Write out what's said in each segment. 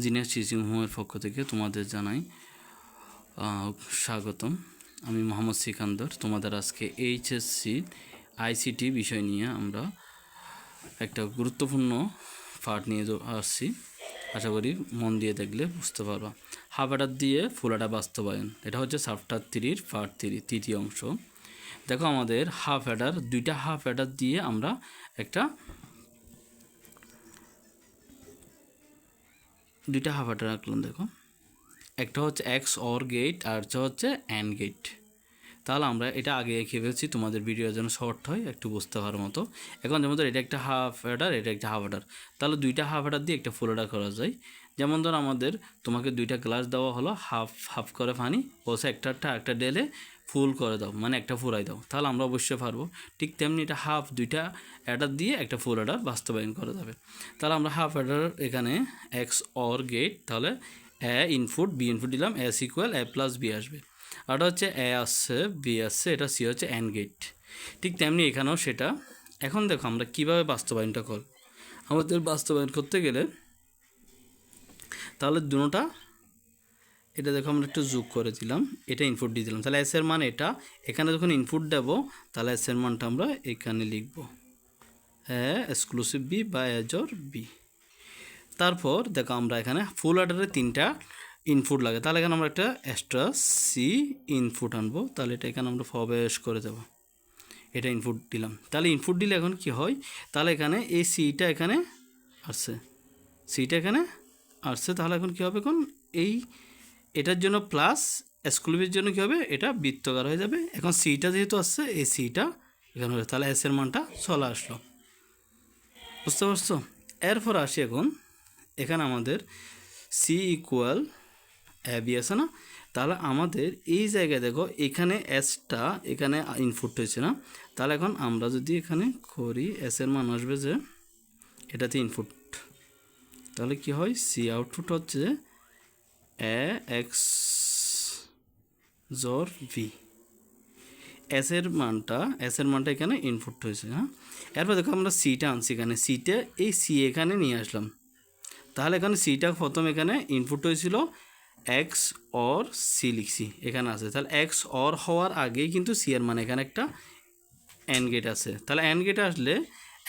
Genius teaching হোমের পক্ষ থেকে তোমাদের জানাই স্বাগতম। আমি মোহাম্মদ সিকান্দর। তোমাদের আজকে এইচএসসি, আইসিটি বিষয় নিয়ে আমরা একটা গুরুত্বপূর্ণ পাঠ নিয়ে আসছি। আশা করি মন দিয়ে দেখলে বুঝতে পারবা। হাফ অ্যাডার দিয়ে ফুল অ্যাডার বাস্তবায়ন। এটা হচ্ছে সাফটার থ্রির পার্ট থ্রি তৃতীয় অংশ। দেখো আমাদের হাফ অ্যাডার দুইটা হাফ অ্যাডার দিয়ে আমরা একটা দুইটা হাফ অ্যাডার রাখলাম, দেখো। একটা হচ্ছে এক্স অর গেট আর হচ্ছে অ্যান্ড গেট তাহলে আমরা এটা আগে এঁকে ফেলছি, তোমাদের ভিডিও যেন শর্ট হয়, একটু বুঝতে পারার মতো। এখন যেমন ধর এটা একটা হাফ অ্যাডার এটা একটা হাফ অ্যাডার তাহলে দুইটা হাফ অ্যাডার দিয়ে একটা ফুল অ্যাডার করা যায়। যেমন ধর আমাদের তোমাকে দুইটা গ্লাস দেওয়া হলো হাফ হাফ করে পানি, বসে একটা একটা ডেলে ফুল করে দাও মানে একটা ফুরাই দাও। তাহলে আমরা অবশ্যই পারব। ঠিক তেমনি এটা হাফ দুইটা অ্যাডার দিয়ে একটা ফুল অ্যাডার বাস্তবায়ন করা যাবে। তাহলে আমরা হাফ অ্যাডার এখানে এক্স অর গেট তাহলে এ ইনপুট বি ইনপুট দিলাম S equal A plus B আসবে। আরটা হচ্ছে এ আসছে বি আসছে এটা সি হচ্ছে অ্যান্ড গেট ঠিক তেমনি এখানেও সেটা। এখন দেখো আমরা কীভাবে বাস্তবায়নটা করব। আমাদের বাস্তবায়ন করতে গেলে তাহলে দুটোটা এটা দেখো আমরা একটু যোগ করে দিলাম। এটা ইনপুট দিয়ে দিলাম। তাহলে এস এর মান এটা। এখানে যখন ইনপুট দেবো, তাহলে এস এর মানটা আমরা এখানে লিখব। এ এক্সক্লুসিভ বি বা এজর বি তারপর দেখো আমরা এখানে ফুল অর্ডারে তিনটা ইনপুট লাগে। তাহলে এখানে আমরা একটা এক্সট্রা সি ইনপুট আনব। তাহলে এটা এখানে আমরা প্রবেশ করে দেবো। এটা ইনপুট দিলাম। তাহলে ইনপুট দিলে এখন কি হয়? তাহলে এখানে এই সিটা এখানে আসছে। সিটা এখানে আসছে। তাহলে এখন কী হবে এখন? এই এটার জন্য প্লাস এক্সক্লুসিভের জন্য কী হবে? এটা বৃত্তকার হয়ে যাবে। এখন সিটা যেহেতু আসছে, এই সিটা এখানে হবে তাহলে এস এর মানটা চলে আসলো। বুঝতে পারছ? এরপর আসি এখন। এখানে আমাদের সি ইকুয়াল বি আছে না? তাহলে আমাদের এই জায়গায় দেখো, এখানে এসটা এখানে ইনপুট হয়েছে না? তাহলে এখন আমরা যদি এখানে করি এস এর মান আসবে যে, এটাতে ইনপুট তাহলে কি হয়? সি আউটপুট হচ্ছে A, XOR, B. S এর মানটা, এস এর মানটা এখানে ইনপুট হয়েছে হ্যাঁ? এরপর দেখো আমরা সিটা আনছি এখানে। সিটা এই সি এখানে নিয়ে আসলাম। তাহলে এখানে সিটা প্রথম এখানে ইনপুট হয়েছিল এক্স অর সি লিখছি, এখানে আছে। তাহলে এক্স অর হওয়ার আগেই কিন্তু সি এর মানে এখানে একটা এন গেট আছে। তাহলে এন গেট আসলে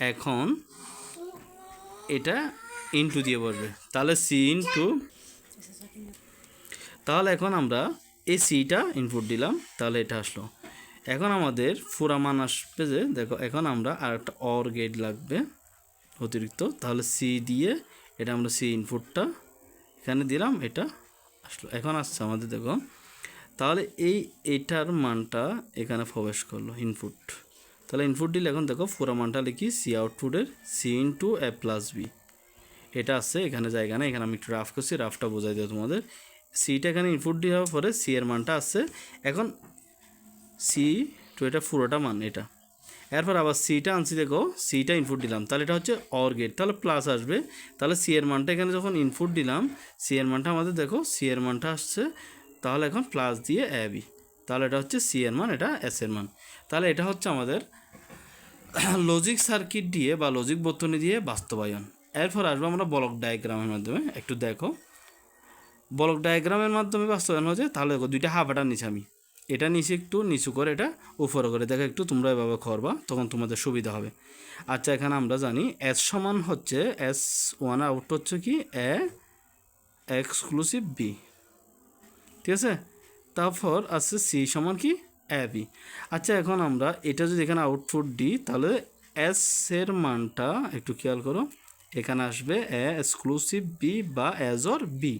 এখন এটা ইনটু দিয়ে বসবে। তাহলে সি ইনটু তাহলে এখন আমরা এই সিটা ইনপুট দিলাম, তাহলে এটা আসলো। এখন আমাদের পুরা মান আসবে যে, দেখো, এখন আমরা আর একটা অর গেট লাগবে, অতিরিক্ত। তাহলে সি দিয়ে এটা আমরা সি ইনপুটটা এখানে দিলাম, এটা আসলো। এখন আসছে আমাদের, দেখো। তাহলে এই, এটার মানটা এখানে প্রবেশ করল ইনপুট তাহলে ইনপুট দিলে এখন দেখো পুরো মানটা লিখি সি আউটপুটের C into A plus B এটা আছে, এখানে জায়গা না এখানে আমি একটু রাফ করছি রাফটা বোঝাই দেবো তোমাদের। সিটা এখানে ইনপুট দিয়ে হওয়ার পরে সি এর মানটা আসছে এখন সি টু এটা পুরোটা মান এটা। এরপর আবার সিটা আনছি, দেখো সিটা ইনপুট দিলাম। তাহলে এটা হচ্ছে অর গেট তাহলে প্লাস আসবে। তাহলে সি এর মানটা এখানে যখন ইনপুট দিলাম সি এর মানটা আমাদের, দেখো সি এর মানটা আসছে। তাহলে এখন প্লাস দিয়ে এ বি তাহলে এটা হচ্ছে সি এর মান, এটা এস এর মান। তাহলে এটা হচ্ছে আমাদের লজিক সার্কিট দিয়ে বা লজিক বর্তনী দিয়ে বাস্তবায়ন। এরপর আসব আমরা ব্লক ডায়াগ্রামের মাধ্যমে। একটু দেখো। ব্লক ডায়াগ্রামের মাধ্যমে বাস্তবায়ন হচ্ছে তাহলে দেখো দুইটা হাফ এটা নিচে আমি। এটা নিচে একটু, নিচু করে এটা উপরে করে। দেখো একটু তোমরা এভাবে করবা, তখন তোমাদের সুবিধা হবে। আচ্ছা এখানে আমরা জানি এস সমান হচ্ছে এস ওয়ান আউট হচ্ছে কি? এ এক্সক্লুসিভ বি ঠিক আছে? তারপর আছে সি সমান কি? এ বি আচ্ছা এখন আমরা এটা যদি এখানে আউটপুট দিই, তাহলে এস এর মানটা একটু খেয়াল করো। এখানে আসবে এ এক্সক্লুসিভ বি বা এজ অর বি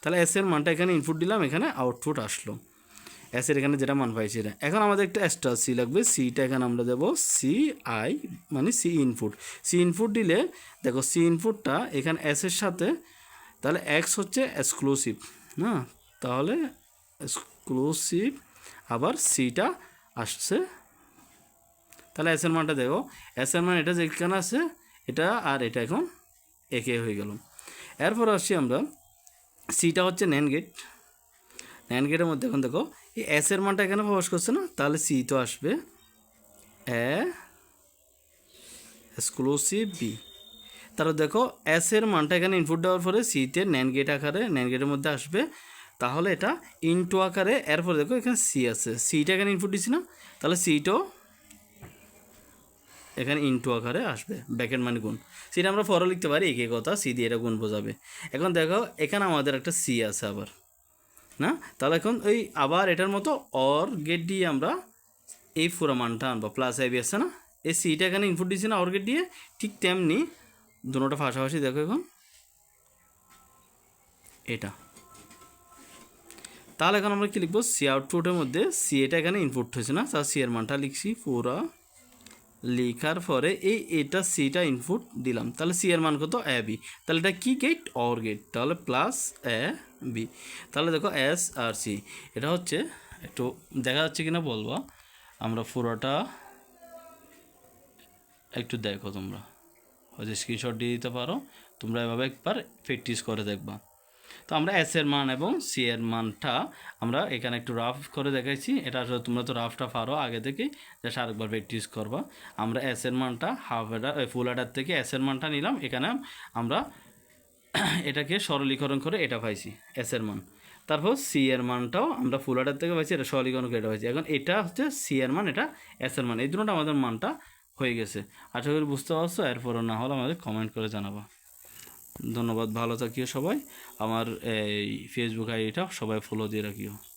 তাহলে এস এর মানটা এখানে ইনপুট দিলাম, এখানে আউটপুট আসলো। এস এর এখানে যেটা মান পাইছি এটা। এখন আমাদের একটা এক্সট্রা সি লাগবে। সিটা এখানে আমরা দেবো সি আই মানে সি ইনপুট সি ইনপুট দিলে, দেখো সি ইনপুটটা এখানে এস এর সাথে, তাহলে এক্স হচ্ছে এক্সক্লুসিভ না? তাহলে এক্সক্লুসিভ আবার সিটা আসছে। তাহলে এস এর মানটা দেখো এস এর মান এটা যেখানে আছে এটা আর এটা এখন একে হয়ে গেল। এরপর আসছি আমরা সিটা হচ্ছে ন্যান গেট ন্যান গেটের মধ্যে এখন দেখো, এই এস এর মানটা এখানে প্রবেশ করছে না? তাহলে সি তো আসবে এ এক্সক্লুসিভ বি তাহলে দেখো এস এর মানটা এখানে ইনপুট দেওয়ার পরে সিতে ন্যান গেট আকারে ন্যান গেটের মধ্যে আসবে। তাহলে এটা ইনটু আকারে, এরপরে দেখো এখানে সি আছে। সিটা এখানে ইনপুট দিছি না? তাহলে সিটাও এখানে ইনটু আকারে আসবে ব্যাকেট মানে গুণ। সেটা আমরা পরে লিখতে পারি একই কথা সি দিয়ে এটা গুণ বোঝাবে। এখন দেখো, এখানে আমাদের একটা সি আছে আবার, না? তাহলে এখন ওই আবার এটার মতো অর গেট দিয়ে আমরা এই পুরো মানটা আনব প্লাস আইবি আছে না? এই সিটা এখানে ইনপুট দিচ্ছি না অর গেট দিয়ে, ঠিক তেমনি দুটোটা পাশাপাশি দেখো এখন। এটা। তাহলে এখন আমরা কি লিখব? সি আউটপুটের মধ্যে সি এটা এখানে ইনপুট হয়েছে না? তার সি এর মানটা লিখছি পুরা লেখার পরে এই এটা সিটা ইনপুট দিলাম। তাহলে সি এর মান কত? এ বি তাহলে এটা কি গেট অর গেট তাহলে প্লাস এ বি তাহলে দেখো এস আর সি এটা হচ্ছে একটু দেখা যাচ্ছে কিনা বলব? আমরা পুরোটা একটু দেখো তোমরা। হয়তো স্ক্রিনশট দিয়ে দিতে পারো। তোমরা এভাবে একবার প্র্যাকটিস করে দেখবা। তো আমরা এস এর মান এবং সি এর মানটা আমরা এখানে একটু রাফ করে দেখাইছি। এটা আসলে তোমরা তো রাফটা পারো, আগে থেকে জাস্ট আরেকবার প্র্যাকটিস করবা। আমরা এস এর মানটা হাফ এডার ফুল এডার থেকে এস এর মানটা নিলাম। এখানে আমরা এটাকে সরলীকরণ করে এটা পাইছি এস এর মান। তারপর সি এর মানটাও আমরা ফুল এডার থেকে পাইছি, এটা সরলীকরণ করে এটা পাইছি। এখন এটা হচ্ছে সি এর মান, এটা এস এর মান। এই দুটোটা আমাদের মানটা হয়ে গেছে। আশা করি বুঝতে পারছ, এরপরও না হলে আমাদের কমেন্ট করে জানাবা। ধন্যবাদ ভালো থাকিও সবাই। আমার এই ফেসবুক আইডিটা সবাই ফলো দিয়ে রাখিও।